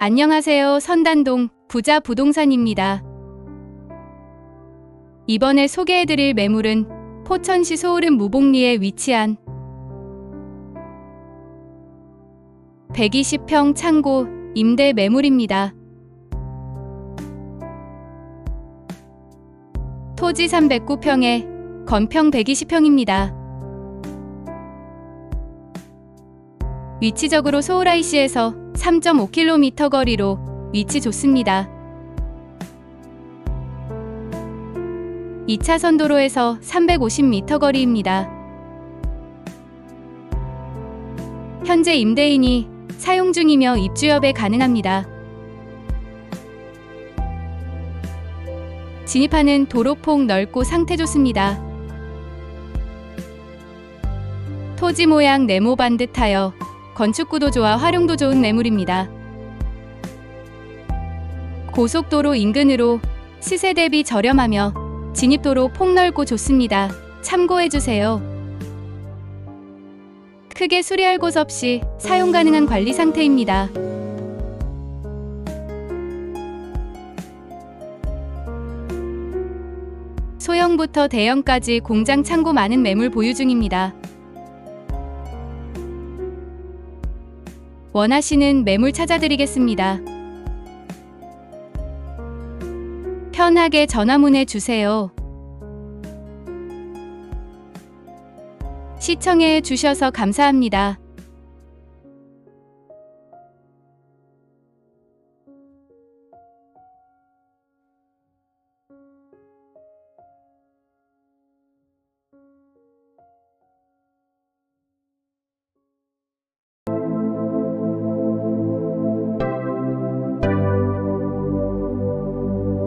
안녕하세요. 선단동 부자 부동산입니다. 이번에 소개해드릴 매물은 포천시 소울은 무복리에 위치한 120평 창고 임대 매물입니다. 토지 309평에 건평 120평입니다. 위치적으로 서울 IC에서 3.5km 거리로 위치 좋습니다. 2차선 도로에서 350m 거리입니다. 현재 임대인이 사용 중이며 입주 협에 가능합니다. 진입하는 도로폭 넓고 상태 좋습니다. 토지 모양 네모 반듯하여 건축구도 좋아 활용도 좋은 매물입니다. 고속도로 인근으로 시세 대비 저렴하며 진입도로 폭넓고 좋습니다. 참고해주세요. 크게 수리할 곳 없이 사용 가능한 관리 상태입니다. 소형부터 대형까지 공장 창고 많은 매물 보유 중입니다. 원하시는 매물 찾아드리겠습니다. 편하게 전화문해 주세요. 시청해 주셔서 감사합니다.